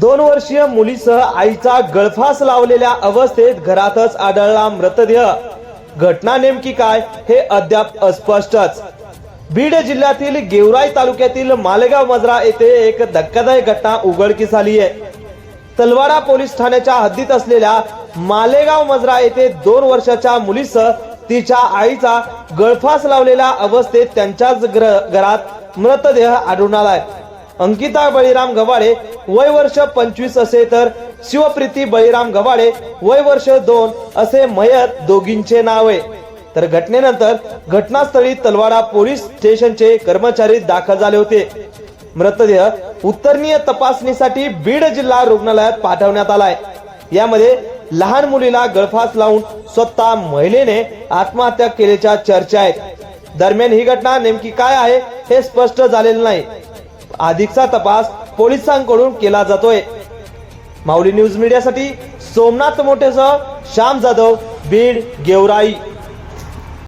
दोन वर्षीय मुलीसह आईचा गळफास लावलेल्या अवस्थेत घरातच आढळला मृतदेह. घटना नेमकी काय हे अद्याप अस्पष्टच. बीड जिल्ह्यातील गेवराई तालुक्यातील मालेगाव मजरा येथे एक धक्कादायक घटना उघडकीस आली आहे. तलवाडा पोलीस ठाण्याच्या हद्दीत असलेल्या मालेगाव मजरा येथे दोन वर्षाच्या मुलीसह तिच्या आईचा गळफास लावलेल्या अवस्थेत त्यांच्याच ग्र- घरात मृतदेह आढळून आलाय. अंकिता बळीराम गवाडे वय वर्ष पंचवीस असे तर शिवप्रीती बळीराम गवाडे वय वर्ष दोन असे मयत दोघींचे नाव आहे. तर घटनेनंतर घटनास्थळी तलवाडा पोलीस स्टेशनचे कर्मचारी दाखल झाले होते. मृतदेह उत्तरणीय तपासणीसाठी बीड जिल्हा रुग्णालयात पाठवण्यात आलाय. यामध्ये लहान मुलीला गळफास लावून स्वतः महिलेने आत्महत्या केल्याच्या चर्चा आहेत. दरम्यान ही घटना नेमकी काय आहे हे स्पष्ट झालेलं नाही. अधिकचा तपास पोलिसांकडून केला जातोय. माऊली न्यूज मीडियासाठी सोमनाथ मोठेसह श्याम जाधव बीड गेवराई.